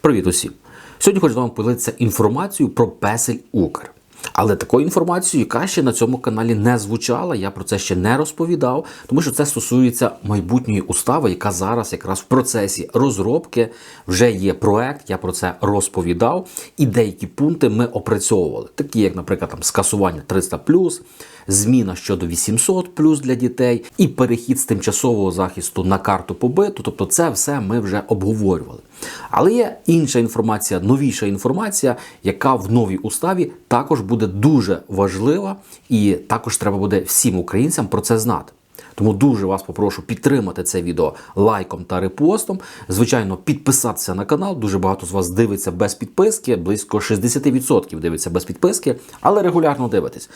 Привіт усім! Сьогодні хочу з вами поділитися інформацією про Песель Укр. Але такою інформацією, яка ще на цьому каналі не звучала, я про це ще не розповідав, тому що це стосується майбутньої устави, яка зараз якраз в процесі розробки вже є проект. Я про це розповідав, і деякі пункти ми опрацьовували, такі як, наприклад, там скасування 300+, зміна щодо 800+, для дітей, і перехід з тимчасового захисту на карту побиту. Тобто, це все ми вже обговорювали. Але є інша інформація, новіша інформація, яка в новій уставі також буде дуже важлива, і також треба буде всім українцям про це знати. Тому дуже вас попрошу підтримати це відео лайком та репостом. Звичайно, підписатися на канал. Дуже багато з вас дивиться без підписки, близько 60% дивиться без підписки, але регулярно дивитесь.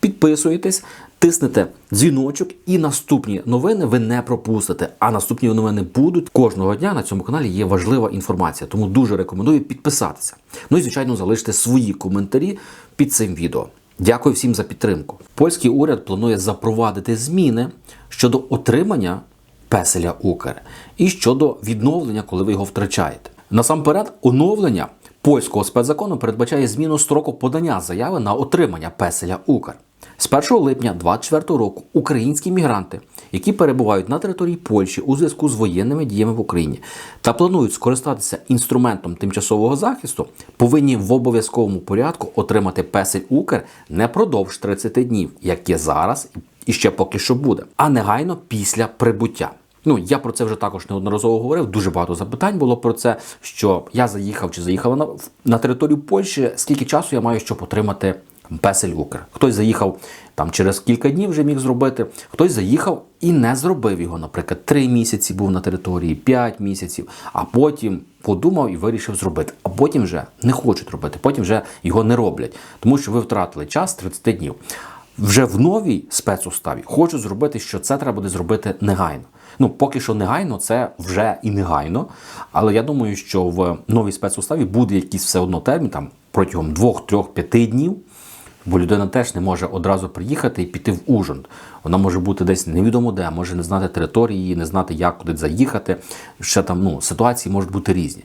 Підписуєтесь, тиснете дзвіночок, і наступні новини ви не пропустите. А наступні новини будуть кожного дня на цьому каналі. Є важлива інформація, тому дуже рекомендую підписатися. Ну і звичайно, залиште свої коментарі під цим відео. Дякую всім за підтримку. Польський уряд планує запровадити зміни щодо отримання песеля Укр і щодо відновлення, коли ви його втрачаєте. Насамперед, оновлення польського спецзакону передбачає зміну строку подання заяви на отримання песеля Укр. З 1 липня 2024 року українські мігранти, які перебувають на території Польщі у зв'язку з воєнними діями в Україні та планують скористатися інструментом тимчасового захисту, повинні в обов'язковому порядку отримати песель Укр не продовж 30 днів, як є зараз і ще поки що буде, а негайно після прибуття. Ну, я про це вже також неодноразово говорив. Дуже багато запитань було про це, що я заїхав чи заїхала на, на територію Польщі. Скільки часу я маю, щоб отримати песель Укр? Хтось заїхав там через кілька днів вже міг зробити, хтось заїхав і не зробив його. Наприклад, три місяці був на території, п'ять місяців, а потім подумав і вирішив зробити. А потім вже не хочуть робити, потім вже його не роблять, тому що ви втратили час 30 днів. Вже в новій спецуставі хочуть зробити, що це треба буде зробити негайно. Ну, поки що негайно, це вже і негайно. Але я думаю, що в новій спецуставі буде якийсь все одно термін там протягом 2-3-5 днів. Бо людина теж не може одразу приїхати і піти в Ужгород. Вона може бути десь невідомо де, може не знати території, не знати, як куди заїхати. Ще там ну, ситуації можуть бути різні.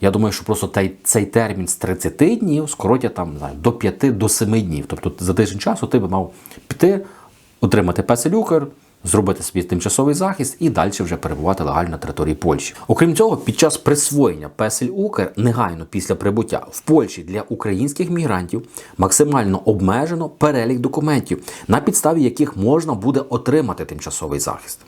Я думаю, що просто цей, цей термін з 30 днів скоротять там не до 5 до 7 днів. Тобто за тиждень часу ти би мав піти, отримати песелюкер, зробити собі тимчасовий захист і далі вже перебувати легально на території Польщі. Окрім цього, під час присвоєння песель Укр негайно після прибуття в Польщі для українських мігрантів максимально обмежено перелік документів, на підставі яких можна буде отримати тимчасовий захист.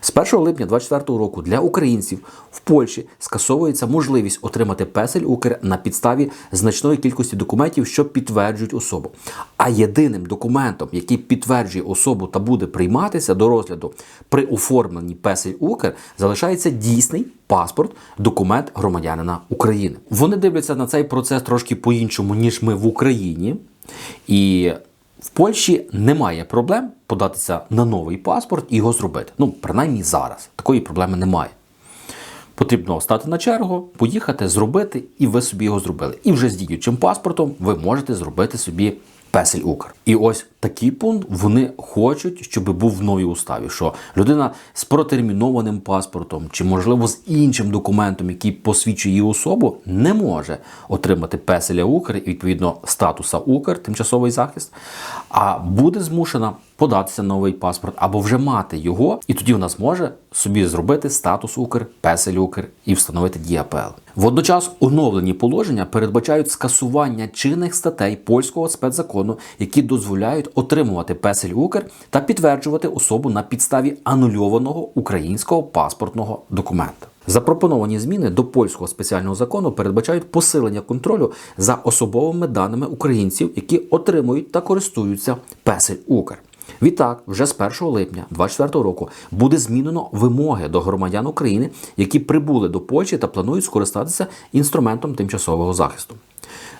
З 1 липня 2024 року для українців в Польщі скасовується можливість отримати песель Укр на підставі значної кількості документів, що підтверджують особу. А єдиним документом, який підтверджує особу та буде прийматися до розгляду при оформленні песель Укр, залишається дійсний паспорт, документ громадянина України. Вони дивляться на цей процес трошки по-іншому, ніж ми в Україні. І в Польщі немає проблем податися на новий паспорт і його зробити. Ну, принаймні зараз. Такої проблеми немає. Потрібно стати на чергу, поїхати, зробити, і ви собі його зробили. І вже з діючим паспортом ви можете зробити собі песель Укр. І ось такий пункт вони хочуть, щоб був в новій уставі. Що людина з протермінованим паспортом чи, можливо, з іншим документом, який посвідчує її особу, не може отримати песеля Укр і відповідно статуса Укр, тимчасовий захист, а буде змушена податися новий паспорт або вже мати його, і тоді вона зможе собі зробити статус Укр, песель Укр і встановити ДІАПЛ. Водночас оновлені положення передбачають скасування чинних статей польського спецзакону, які дозволяють отримувати песель Укр та підтверджувати особу на підставі анульованого українського паспортного документа. Запропоновані зміни до польського спеціального закону передбачають посилення контролю за особовими даними українців, які отримують та користуються песель Укр. Відтак, вже з 1 липня 2024 року буде змінено вимоги до громадян України, які прибули до Польщі та планують скористатися інструментом тимчасового захисту.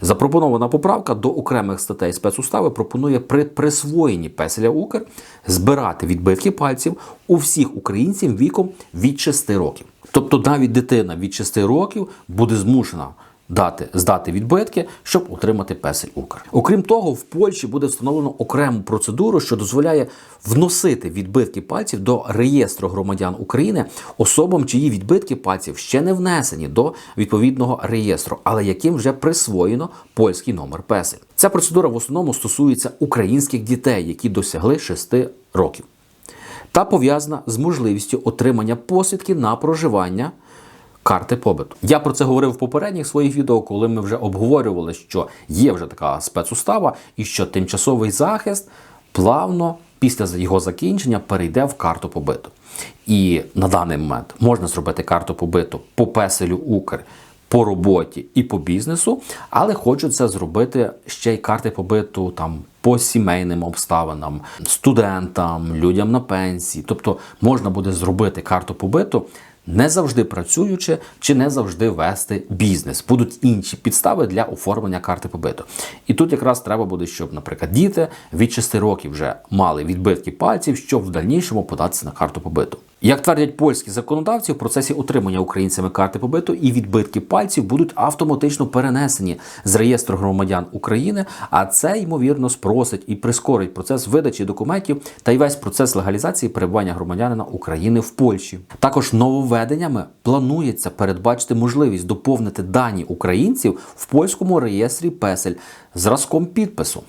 Запропонована поправка до окремих статей спецустави пропонує при присвоєнні песеля Укр збирати відбитки пальців у всіх українців віком від 6 років. Тобто навіть дитина від 6 років буде змушена дати здати відбитки, щоб отримати песель Укр. Окрім того, в Польщі буде встановлено окрему процедуру, що дозволяє вносити відбитки пальців до реєстру громадян України особам, чиї відбитки пальців ще не внесені до відповідного реєстру, але яким вже присвоєно польський номер песель. Ця процедура в основному стосується українських дітей, які досягли 6 років, та пов'язана з можливістю отримання посвідки на проживання карти побиту. Я про це говорив в попередніх своїх відео, коли ми вже обговорювали, що є вже така спецустава, і що тимчасовий захист плавно після його закінчення перейде в карту побиту. І на даний момент можна зробити карту побиту по песелю Укр. По роботі і по бізнесу, але хочуть це зробити ще й карти побиту там по сімейним обставинам, студентам, людям на пенсії. Тобто можна буде зробити карту побиту не завжди працюючи чи не завжди вести бізнес. Будуть інші підстави для оформлення карти побиту. І тут якраз треба буде, щоб, наприклад, діти від 6 років вже мали відбитки пальців, щоб в дальнішому податися на карту побиту. Як твердять польські законодавці, в процесі отримання українцями карти побиту і відбитки пальців будуть автоматично перенесені з реєстру громадян України, а це ймовірно спросить і прискорить процес видачі документів та й весь процес легалізації перебування громадянина України в Польщі. Також нововведеннями планується передбачити можливість доповнити дані українців в польському реєстрі песель зразком підпису.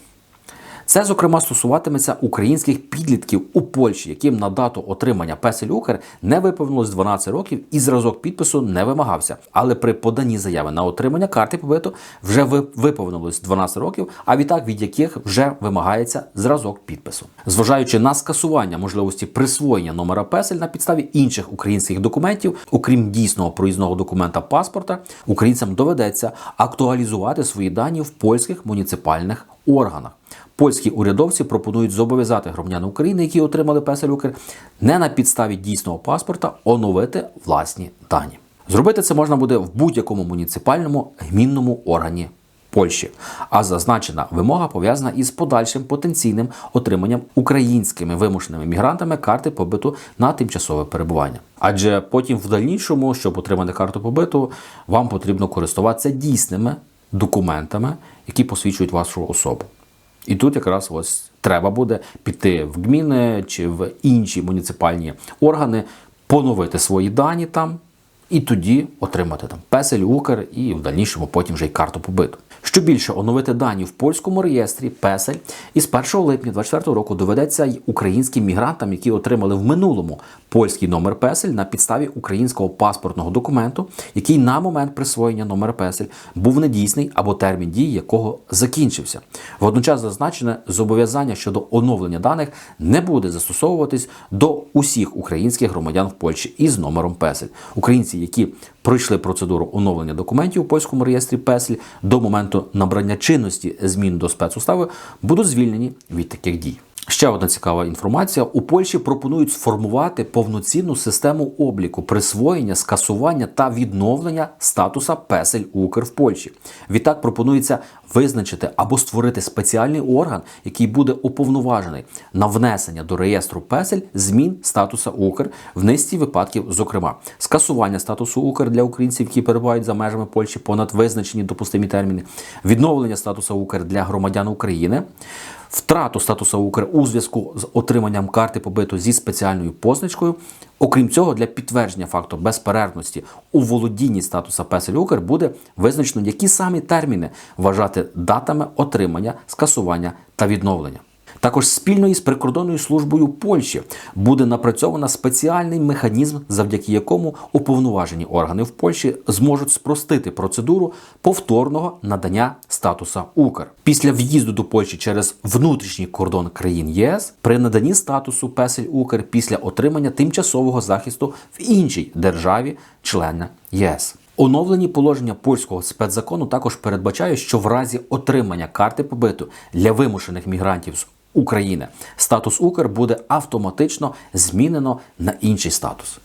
Це, зокрема, стосуватиметься українських підлітків у Польщі, яким на дату отримання песель Укр не виповнилось 12 років і зразок підпису не вимагався. Але при поданні заяви на отримання карти побиту вже виповнилось 12 років, а відтак від яких вже вимагається зразок підпису. Зважаючи на скасування можливості присвоєння номера песель на підставі інших українських документів, окрім дійсного проїзного документа паспорта, українцям доведеться актуалізувати свої дані в польських муніципальних органах. Польські урядовці пропонують зобов'язати громадян України, які отримали песель Укр, не на підставі дійсного паспорта оновити власні дані. Зробити це можна буде в будь-якому муніципальному гмінному органі Польщі. А зазначена вимога пов'язана із подальшим потенційним отриманням українськими вимушеними мігрантами карти побиту на тимчасове перебування. Адже потім, в дальнішому, щоб отримати карту побиту, вам потрібно користуватися дійсними документами, які посвідчують вашу особу. І тут якраз ось треба буде піти в гміни чи в інші муніципальні органи, поновити свої дані там, і тоді отримати там песель, укр і в дальнішому потім вже й карту побиту. Що більше оновити дані в польському реєстрі песель із 1 липня 2024 року доведеться й українським мігрантам, які отримали в минулому польський номер песель на підставі українського паспортного документу, який на момент присвоєння номера песель був недійсний або термін дії якого закінчився. Водночас зазначене зобов'язання щодо оновлення даних не буде застосовуватись до усіх українських громадян в Польщі із номером песель. Українці, які пройшли процедуру оновлення документів у польському реєстрі Песлі до моменту набрання чинності змін до спецустави, будуть звільнені від таких дій. Ще одна цікава інформація: у Польщі пропонують сформувати повноцінну систему обліку, присвоєння, скасування та відновлення статуса песель Укр в Польщі. Відтак пропонується визначити або створити спеціальний орган, який буде уповноважений на внесення до реєстру песель змін статуса Укр в низці випадків, зокрема, скасування статусу Укр для українців, які перебувають за межами Польщі, понад визначені допустимі терміни, відновлення статусу Укр для громадян України втрату статусу Укр у зв'язку з отриманням карти побиту зі спеціальною позначкою. Окрім цього, для підтвердження факту безперервності у володінні статуса песель Укр буде визначено, які самі терміни вважати датами отримання, скасування та відновлення. Також спільно із прикордонною службою Польщі буде напрацьовано спеціальний механізм, завдяки якому уповноважені органи в Польщі зможуть спростити процедуру повторного надання статуса Укр після в'їзду до Польщі через внутрішній кордон країн ЄС при наданні статусу Песель Укр після отримання тимчасового захисту в іншій державі члена ЄС. Оновлені положення польського спецзакону також передбачають, що в разі отримання карти побиту для вимушених мігрантів з України статус Укр буде автоматично змінено на інший статус.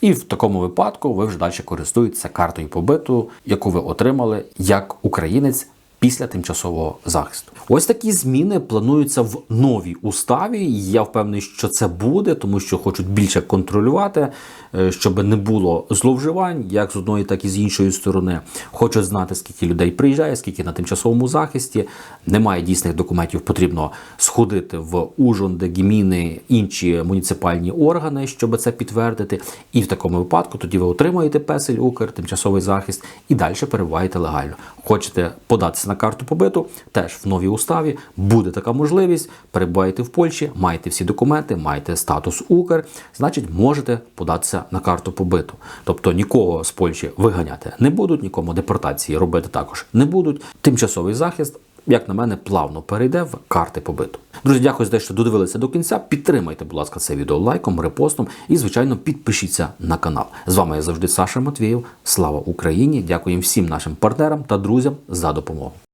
І в такому випадку ви вже далі користуєтеся картою побиту, яку ви отримали як українець після тимчасового захисту. Ось такі зміни плануються в новій уставі. Я впевнений, що це буде, тому що хочуть більше контролювати, е, щоб не було зловживань, як з одної, так і з іншої сторони. Хочуть знати, скільки людей приїжджає, скільки на тимчасовому захисті. Немає дійсних документів, потрібно сходити в Ужонде, Гіміни, інші муніципальні органи, щоб це підтвердити. І в такому випадку тоді ви отримуєте песель Укр, тимчасовий захист і далі перебуваєте легально. Хочете податися на карту побиту, теж в новій уставі буде така можливість. Перебуваєте в Польщі, маєте всі документи, маєте статус Укр, значить можете податися на карту побиту. Тобто нікого з Польщі виганяти не будуть, нікому депортації робити також не будуть. Тимчасовий захист. Як на мене, плавно перейде в карти побиту. Друзі, дякую за те, що додивилися до кінця. Підтримайте, будь ласка, це відео лайком, репостом і, звичайно, підпишіться на канал. З вами я завжди Саша Матвієв. Слава Україні! Дякую всім нашим партнерам та друзям за допомогу.